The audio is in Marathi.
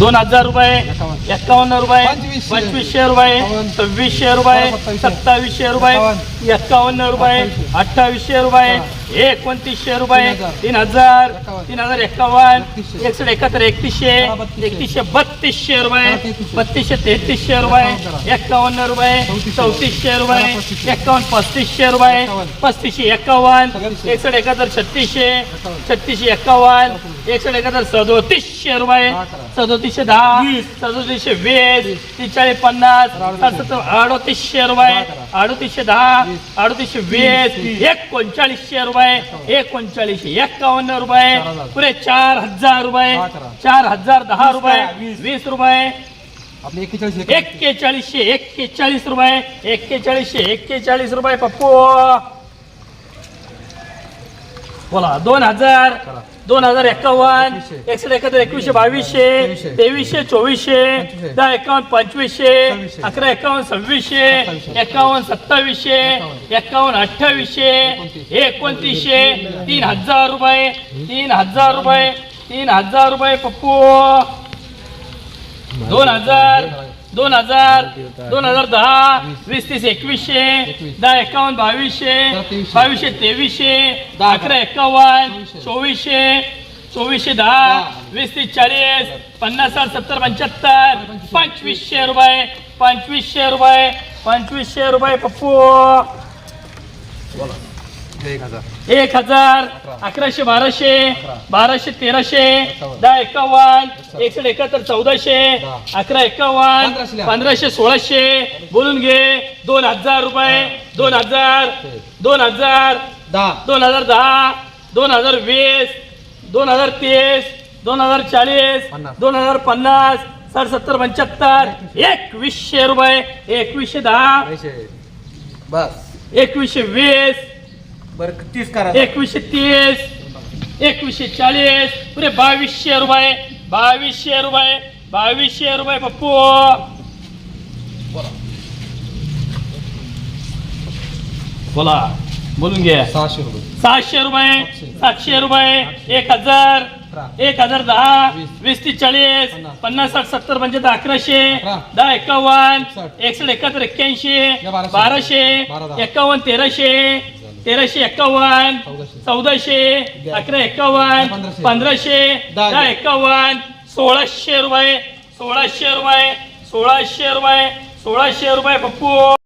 दोन हजार रुपये एकावन्न. एकावन्न रुपये पंचवीसशे. रुपये. सव्वीसशे रुपये सत्तावीसशे. रुपये. एकावन्न रुपये अठ्ठावीसशे. रुपये. एकोणतीसशे रुपये तीन हजार. तीन हजार एकतीसशे. एकसठ एकाहत्तर एकतीसशे. एकतीसशे बत्तीसशे रुपये. बत्तीसशे तेहतीसशे रुपये. एकावन्न रुपये चौतीसशे. रुपये. एकावन्न पस्तीसशे रुपये. पस्तीसशे एकावन्न सत्तावीसशे. एकसठ एकाहत्तर छत्तीसशे. छत्तीसशे एकावन्न एकसठ एकाहत्तर सदोतीसशे रुपये. सदोतीसशे दहा सदोतीसशे वीस तीसचाळीस पन्नास अडोतीसशे. रुपये. अडोतीसशे दहा. अडोतीसशे वीस. एकोणचाळीसशे रुपये एकोणचाळीसशे एकावन्न रुपये. पुरे चार हजार रुपये. चार हजार दहा रुपये? वीस. रुपये एक्केचाळीसशे एक्केचाळीस रुपये एक्केचाळीसशे एक्केचाळीस रुपये पप्पू बोला दोन हजार. दोन हजार एकावन्न. एकशे एकाहत्तर एकवीसशे बावीसशे तेवीसशे. चोवीसशे. दहा एकावन्न पंचवीसशे. अकरा एकावन्न सव्वीसशे. एकावन्न सत्तावीसशे एकावन्न. अठ्ठावीसशे एकोणतीस. एकोणतीसशे तीन हजार रुपये तीन हजार रुपये तीन हजार रुपये पप्पू दोन हजार दोन हजार दोन हजार दहा वीस तीस एकवीसशे एकवीस. दहा एकावन्न बावीसशे. बावीसशे तेवीसशे दहा अकरा एकावन्न चोवीसशे. चोवीसशे दहा. वीस तीस चाळीस पन्नास साठ सत्तर पंच्याहत्तर. पंचवीसशे रुपये पंचवीसशे रुपये पंचवीसशे रुपये पप्पू एक हजार एक हजार अकरा. अकराशे बाराशे. बाराशे तेराशे. दहा एकावन्न एकशे एकाहत्तर चौदाशे. अकरा एकावन्न पंधराशे सोळाशे बोलून घे दोन हजार रुपये दोन हजार दोन हजार दहा दोन हजार दहा दोन हजार वीस दोन हजार तीस दोन हजार चाळीस. दोन हजार पन्नास साठ सत्तर पंच्याहत्तर एकवीसशे रुपये एकवीसशे दहा बस एकवीसशे वीस बरं तीस करा एकवीसशे तीस एकवीसशे चाळीस पुरे बावीसशे रुपये बावीसशे रुपये बावीसशे रुपये पप्पू बोला बोलून घ्या सहाशे रुपये सहाशे रुपये सातशे. रुपये एक हजार. एक हजार दहा वीस. तीस चाळीस पन्नास. साठ सत्तर पंच्याहत्तर अकराशे अकरा. दहा एकावन्न एकसष्ट. एकाहत्तर एक्क्याऐंशी बाराशे. बाराशे बारा दहा. एकावन्न तेराशे तेराशे एकावन्न चौदाशे. अकरा एकावन्न पंधराशे. दहा. दहा एकावन्न सोळाशे रुपये सोळाशे रुपये सोळाशे रुपये सोळाशे रुपये पप्पू